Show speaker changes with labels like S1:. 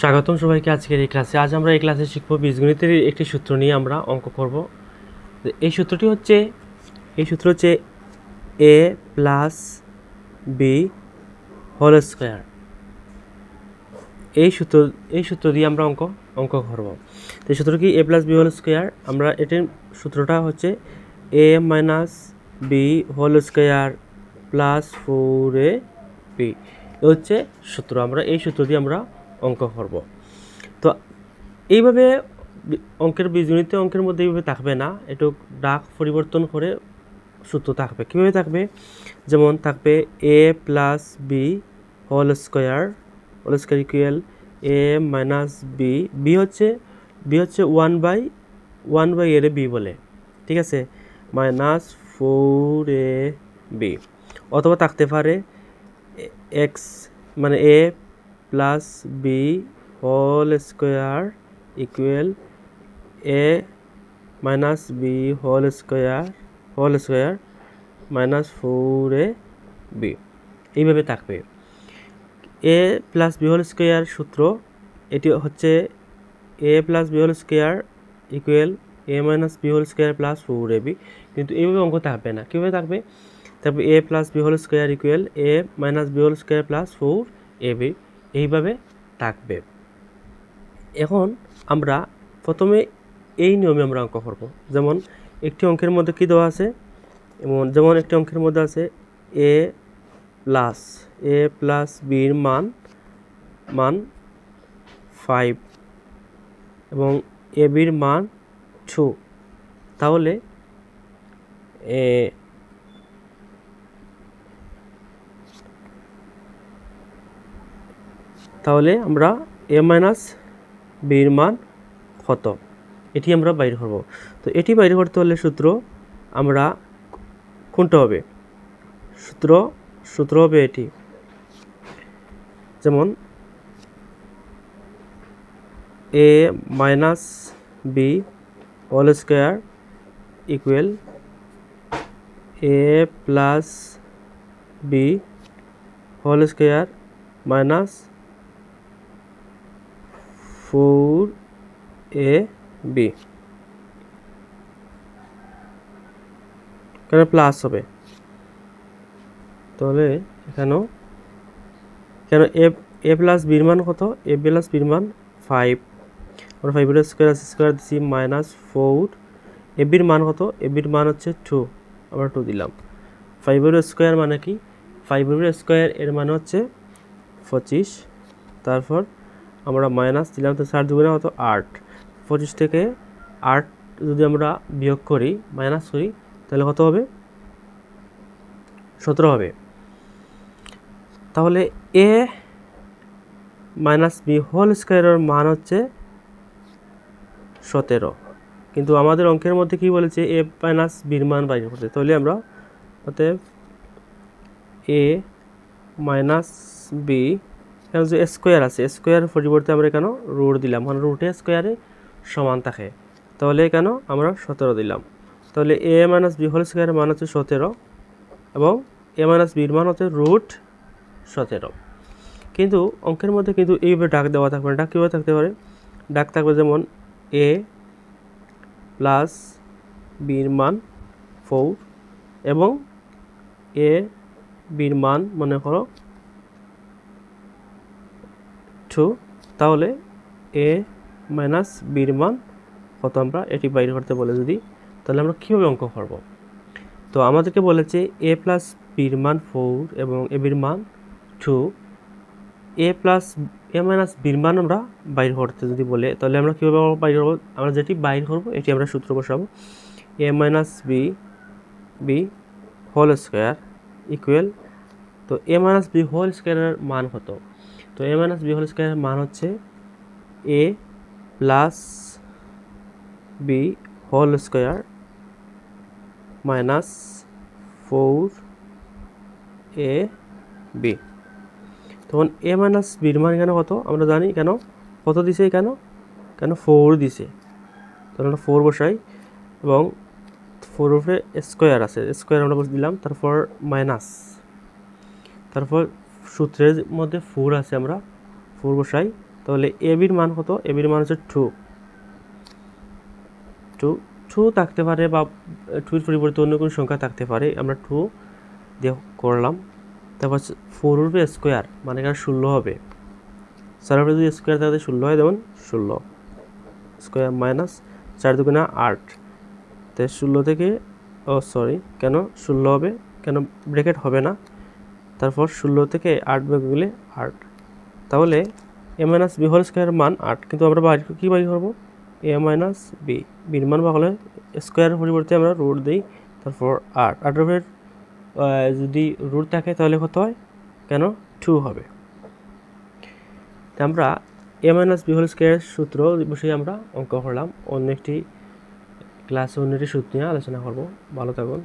S1: স্বাগতম সবাইকে আজকের এই ক্লাসে আজ আমরা এই ক্লাসে শিখব বীজগণিতের একটি সূত্র নিয়ে আমরা অঙ্ক করব। এই সূত্রটি হচ্ছে, এই সূত্র হচ্ছে A plus B whole square এই সূত্র এই সূত্র দিয়ে আমরা অঙ্ক অঙ্ক করব। তো এই সূত্র কি A plus B whole square আমরা এটির সূত্রটা হচ্ছে A minus B whole square plus four A B হচ্ছে সূত্র। আমরা এই সূত্র দিয়ে আমরা অঙ্ক করব। তো এইভাবে অঙ্কের বীজগণিত অঙ্কের মধ্যে এইভাবে থাকবে না। একটু ডাক পরিবর্তন করে সূত্র থাকবে। কীভাবে থাকবে? যেমন থাকবে A plus B whole square whole square equal A minus B B হচ্ছে বি হচ্ছে ওয়ান বাই ওয়ান বাই এর বি বলে। ঠিক আছে? মাইনাস ফোর এ বি অথবা থাকতে পারে এক্স মানে A plus B whole square equal A minus B whole square whole square minus four A B এইভাবে থাকবে। A plus B whole square সূত্র, এটি হচ্ছে A plus B whole square equal A minus B whole square plus four A B কিন্তু এইভাবে অঙ্ক থাকবে না। কীভাবে থাকবে? তারপর A plus B whole square equal A minus B whole square plus four A B এইভাবে থাকবে। এখন আমরা প্রথমে এই নিয়মে আমরা অঙ্ক করব। যেমন একটি অঙ্কের মধ্যে কী দেওয়া আছে? এবং যেমন একটি অঙ্কের মধ্যে আছে এ প্লাস এ প্লাস বির মান মান ফাইভ এবং এ বির মান টু। তাহলে তাহলে আমরা এ মাইনাস বির মান কত? এটি আমরা বাইর করব। তো এটি বাইর করতে হলে সূত্র আমরা কোনটা হবে? সূত্র সূত্র হবে এটি। যেমন A minus B all square equal A plus B whole square minus four A B. এখানে প্লাস হবে। তাহলে এখানেও কেন এ এ প্লাস বির মান কত? এ প্লাস বির মান ফাইভ আমরা ফাইভের স্কোয়ার স্কোয়ার দিচ্ছি মাইনাস ফোর এ বির মান কত? এ বির মান হচ্ছে টু আমরা টু দিলাম। ফাইভের স্কোয়ার মানে কি? ফাইভের স্কোয়ার এর মানে হচ্ছে পঁচিশ। তারপর আমরা মাইনাস দিলাম তো চার দুগুণে কত আট। পঁচিশ থেকে আট যদি আমরা বিয়োগ করি মাইনাস করি, তাহলে কত হবে? সতেরো হবে। তাহলে এ মাইনাস বি হোল স্কোয়ারের মান হচ্ছে সতেরো। কিন্তু আমাদের অঙ্কের মধ্যে কি বলেছে? এ মাইনাস বির মান বাইর করতে। তাহলে আমরা অতএব এ মাইনাস বি কেন যে স্কোয়ার আছে স্কোয়ারের পরিবর্তে আমরা কেন রুট দিলাম। মানে রুটে স্কোয়ারে সমান থাকে। তাহলে কেন আমরা সতেরো দিলাম। তাহলে এ মাইনাস বি হোল স্কোয়ারের মান হচ্ছে সতেরো এবং এ মাইনাস বির মান হচ্ছে রুট সতেরো। কিন্তু অঙ্কের মধ্যে কিন্তু এইভাবে ডাক দেওয়া থাকবে না। ডাক কীভাবে থাকতে পারে? ডাক থাকবে যেমন এ প্লাস বির মান ফোর এবং এ বির মান মনে করো টু তাহলে এ মাইনাস বির মান কত আমরা? এটি বাইর করতে বলে যদি, তাহলে আমরা কীভাবে অঙ্ক করব? তো আমাদেরকে বলেছে এ প্লাস বির মান ফোর এবং এ বির মান two A plus A minus বির মান আমরা বাইর করতে যদি বলে, তাহলে আমরা কীভাবে বাইর করব? আমরা যেটি বাইর করব, এটি আমরা সূত্র বসাবো। A minus B B whole square equal তো এ মাইনাস বি হোল স্কোয়ারের মান কত? তো এ মাইনাস বি হোল স্কোয়ারের মান হচ্ছে A plus B whole square minus four A B তখন এ মাইনাস বির মান কেন কত? আমরা জানি কেন? কত দিছে কেন কেন? ফোর দিছে। তখন আমরা ফোর বসাই এবং ফোর উপরে স্কোয়ার আছে। স্কোয়ার আমরা দিলাম, তারপর মাইনাস তারপর সূত্রের মধ্যে ফোর আছে আমরা ফোর বসাই, তাহলে এ বির মান কত? এ বির মান হচ্ছে টু টু টু থাকতে পারে বা টুর পরিবর্তে অন্য কোনো সংখ্যা থাকতে পারে, আমরা টু দিয়ে করলাম। তারপর ফোর উপরে স্কোয়ার মানে এখানে ষোলো হবে। চার উপরে যদি স্কোয়ার থাকে ষোলো হয়, যেমন ষোলো। স্কোয়ার মাইনাস চার দুগুণা আট। তো ষোলো থেকে, ও সরি কেন ষোলো হবে? কেন ব্রেকেট হবে না? তারপর ষোলো থেকে আট বেগ গেলে আট। তাহলে A minus B whole square মান আট, কিন্তু আমরা বাইর কী বাইর করব? এ মাইনাস বি বির মান বা হলে স্কোয়ারের পরিবর্তে আমরা রুট দিই, তারপর আট। আটের যদি রুট থাকে তাহলে কত হয়? কেন? টু হবে। আমরা A minus B whole square সূত্র বসে আমরা অঙ্ক করলাম। অন্য একটি ক্লাসে অন্য একটি সূত্র নিয়ে আলোচনা করব। ভালো থাকুন।